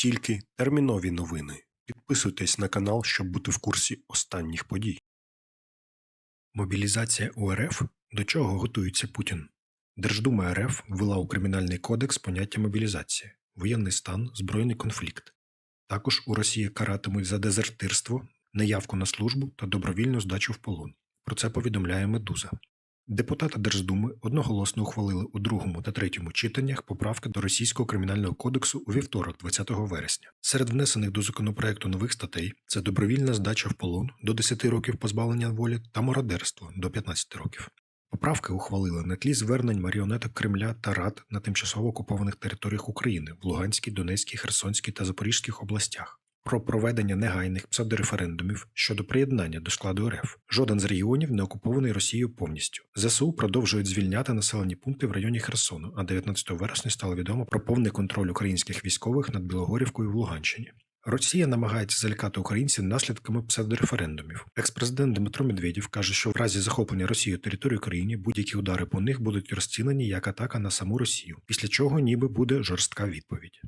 Тільки термінові новини. Підписуйтесь на канал, щоб бути в курсі останніх подій. Мобілізація УРФ до чого готується Путін? Держдума РФ ввела у Кримінальний кодекс поняття мобілізації, воєнний стан, збройний конфлікт. Також у Росії каратимуть за дезертирство, неявку на службу та добровільну здачу в полон. Про це повідомляє Медуза. Депутати Держдуми одноголосно ухвалили у другому та третьому читаннях поправки до Російського кримінального кодексу у вівторок, 20 вересня. Серед внесених до законопроекту нових статей це добровільна здача в полон до 10 років позбавлення волі та мародерство до 15 років. Поправки ухвалили на тлі звернень маріонеток Кремля та рад на тимчасово окупованих територіях України в Луганській, Донецькій, Херсонській та Запорізьких областях про проведення негайних псевдореферендумів щодо приєднання до складу РФ. Жоден з регіонів не окупований Росією повністю. ЗСУ продовжують звільняти населені пункти в районі Херсону, а 19 вересня стало відомо про повний контроль українських військових над Білогорівкою в Луганщині. Росія намагається залякати українців наслідками псевдореферендумів. Екс-президент Дмитро Медведєв каже, що в разі захоплення Росією території України будь-які удари по них будуть розцінені як атака на саму Росію, після чого ніби буде жорстка відповідь.